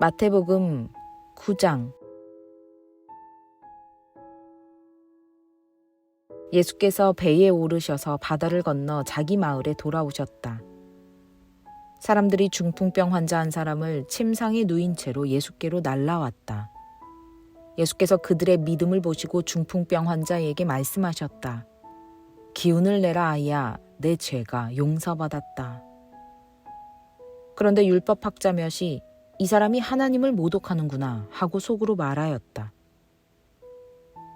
마태복음 9장 예수께서 배에 오르셔서 바다를 건너 자기 마을에 돌아오셨다. 사람들이 중풍병 환자 한 사람을 침상에 누인 채로 예수께로 날라왔다. 예수께서 그들의 믿음을 보시고 중풍병 환자에게 말씀하셨다. 기운을 내라 아이야, 내 죄가 용서받았다. 그런데 율법학자 몇이 이 사람이 하나님을 모독하는구나 하고 속으로 말하였다.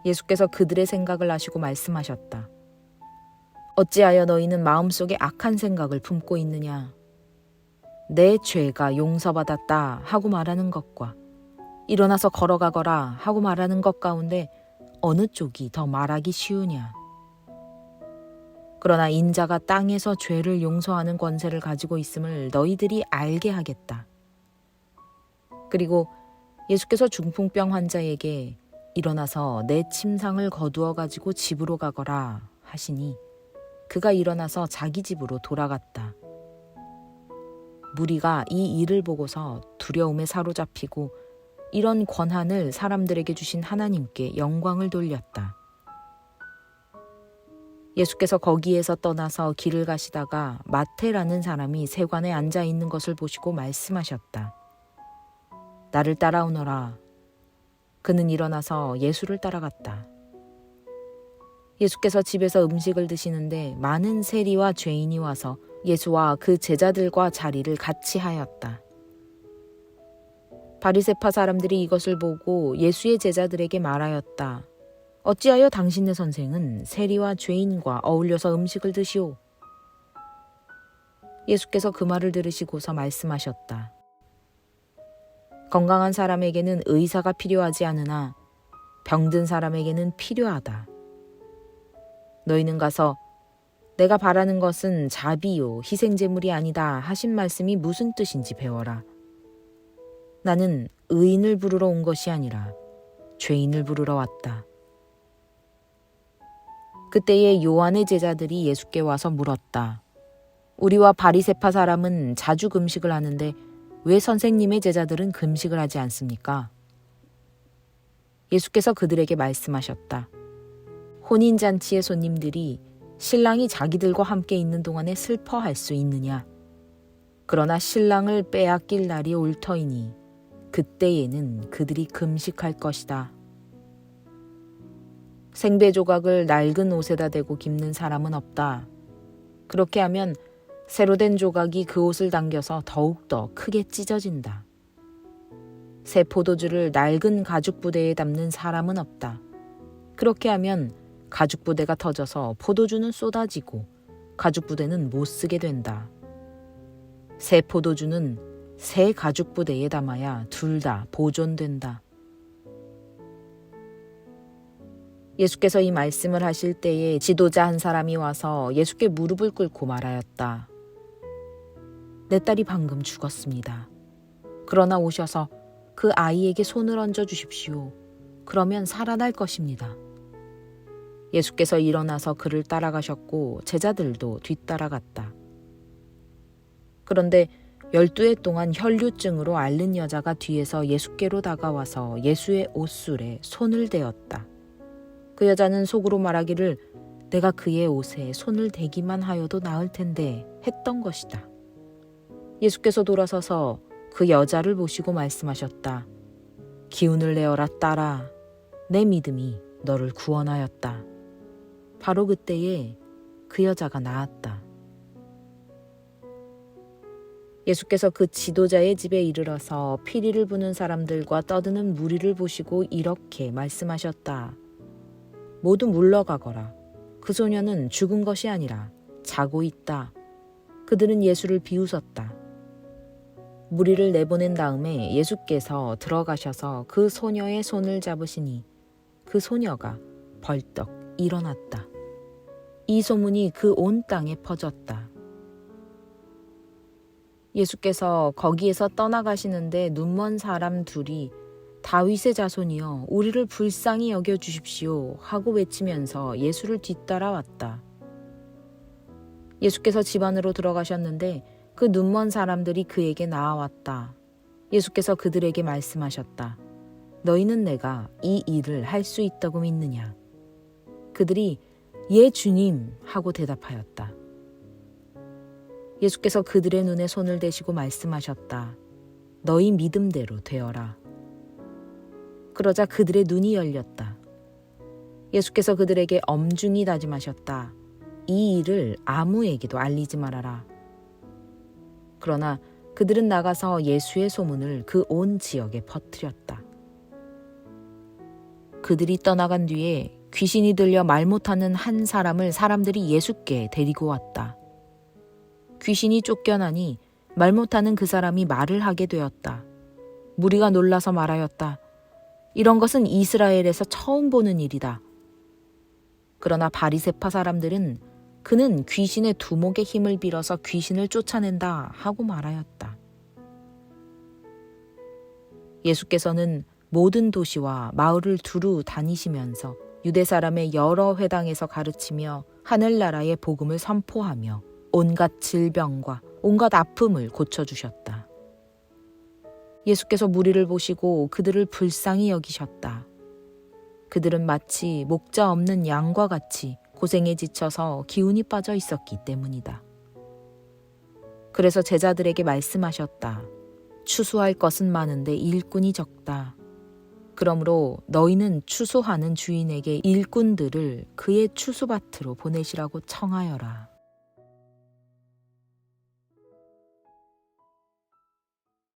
예수께서 그들의 생각을 아시고 말씀하셨다. 어찌하여 너희는 마음속에 악한 생각을 품고 있느냐? 내 죄가 용서받았다 하고 말하는 것과 일어나서 걸어가거라 하고 말하는 것 가운데 어느 쪽이 더 말하기 쉬우냐? 그러나 인자가 땅에서 죄를 용서하는 권세를 가지고 있음을 너희들이 알게 하겠다. 그리고 예수께서 중풍병 환자에게 일어나서 내 침상을 거두어 가지고 집으로 가거라 하시니 그가 일어나서 자기 집으로 돌아갔다. 무리가 이 일을 보고서 두려움에 사로잡히고 이런 권한을 사람들에게 주신 하나님께 영광을 돌렸다. 예수께서 거기에서 떠나서 길을 가시다가 마테라는 사람이 세관에 앉아 있는 것을 보시고 말씀하셨다. 나를 따라오너라. 그는 일어나서 예수를 따라갔다. 예수께서 집에서 음식을 드시는데 많은 세리와 죄인이 와서 예수와 그 제자들과 자리를 같이 하였다. 바리세파 사람들이 이것을 보고 예수의 제자들에게 말하였다. 어찌하여 당신네 선생은 세리와 죄인과 어울려서 음식을 드시오? 예수께서 그 말을 들으시고서 말씀하셨다. 건강한 사람에게는 의사가 필요하지 않으나 병든 사람에게는 필요하다. 너희는 가서 내가 바라는 것은 자비요 희생제물이 아니다 하신 말씀이 무슨 뜻인지 배워라. 나는 의인을 부르러 온 것이 아니라 죄인을 부르러 왔다. 그때에 요한의 제자들이 예수께 와서 물었다. 우리와 바리세파 사람은 자주 금식을 하는데 왜 선생님의 제자들은 금식을 하지 않습니까? 예수께서 그들에게 말씀하셨다. 혼인잔치의 손님들이 신랑이 자기들과 함께 있는 동안에 슬퍼할 수 있느냐? 그러나 신랑을 빼앗길 날이 올 터이니 그때에는 그들이 금식할 것이다. 생배 조각을 낡은 옷에다 대고 깁는 사람은 없다. 그렇게 하면 새로 된 조각이 그 옷을 당겨서 더욱더 크게 찢어진다. 새 포도주를 낡은 가죽 부대에 담는 사람은 없다. 그렇게 하면 가죽 부대가 터져서 포도주는 쏟아지고 가죽 부대는 못 쓰게 된다. 새 포도주는 새 가죽 부대에 담아야 둘 다 보존된다. 예수께서 이 말씀을 하실 때에 지도자 한 사람이 와서 예수께 무릎을 꿇고 말하였다. 내 딸이 방금 죽었습니다. 그러나 오셔서 그 아이에게 손을 얹어 주십시오. 그러면 살아날 것입니다. 예수께서 일어나서 그를 따라가셨고 제자들도 뒤따라갔다. 그런데 열두 해 동안 혈류증으로 앓는 여자가 뒤에서 예수께로 다가와서 예수의 옷술에 손을 대었다. 그 여자는 속으로 말하기를 내가 그의 옷에 손을 대기만 하여도 나을 텐데 했던 것이다. 예수께서 돌아서서 그 여자를 보시고 말씀하셨다. 기운을 내어라 딸아. 내 믿음이 너를 구원하였다. 바로 그때에 그 여자가 나았다. 예수께서 그 지도자의 집에 이르러서 피리를 부는 사람들과 떠드는 무리를 보시고 이렇게 말씀하셨다. 모두 물러가거라. 그 소녀는 죽은 것이 아니라 자고 있다. 그들은 예수를 비웃었다. 무리를 내보낸 다음에 예수께서 들어가셔서 그 소녀의 손을 잡으시니 그 소녀가 벌떡 일어났다. 이 소문이 그 온 땅에 퍼졌다. 예수께서 거기에서 떠나가시는데 눈먼 사람 둘이 다윗의 자손이여 우리를 불쌍히 여겨 주십시오 하고 외치면서 예수를 뒤따라왔다. 예수께서 집 안으로 들어가셨는데 그 눈먼 사람들이 그에게 나아왔다. 예수께서 그들에게 말씀하셨다. 너희는 내가 이 일을 할 수 있다고 믿느냐? 그들이 예 주님 하고 대답하였다. 예수께서 그들의 눈에 손을 대시고 말씀하셨다. 너희 믿음대로 되어라. 그러자 그들의 눈이 열렸다. 예수께서 그들에게 엄중히 다짐하셨다. 이 일을 아무에게도 알리지 말아라. 그러나 그들은 나가서 예수의 소문을 그 온 지역에 퍼뜨렸다. 그들이 떠나간 뒤에 귀신이 들려 말 못하는 한 사람을 사람들이 예수께 데리고 왔다. 귀신이 쫓겨나니 말 못하는 그 사람이 말을 하게 되었다. 무리가 놀라서 말하였다. 이런 것은 이스라엘에서 처음 보는 일이다. 그러나 바리세파 사람들은 그는 귀신의 두목의 힘을 빌어서 귀신을 쫓아낸다 하고 말하였다. 예수께서는 모든 도시와 마을을 두루 다니시면서 유대 사람의 여러 회당에서 가르치며 하늘나라의 복음을 선포하며 온갖 질병과 온갖 아픔을 고쳐주셨다. 예수께서 무리를 보시고 그들을 불쌍히 여기셨다. 그들은 마치 목자 없는 양과 같이 고생에 지쳐서 기운이 빠져 있었기 때문이다. 그래서 제자들에게 말씀하셨다. 추수할 것은 많은데 일꾼이 적다. 그러므로 너희는 추수하는 주인에게 일꾼들을 그의 추수밭으로 보내시라고 청하여라.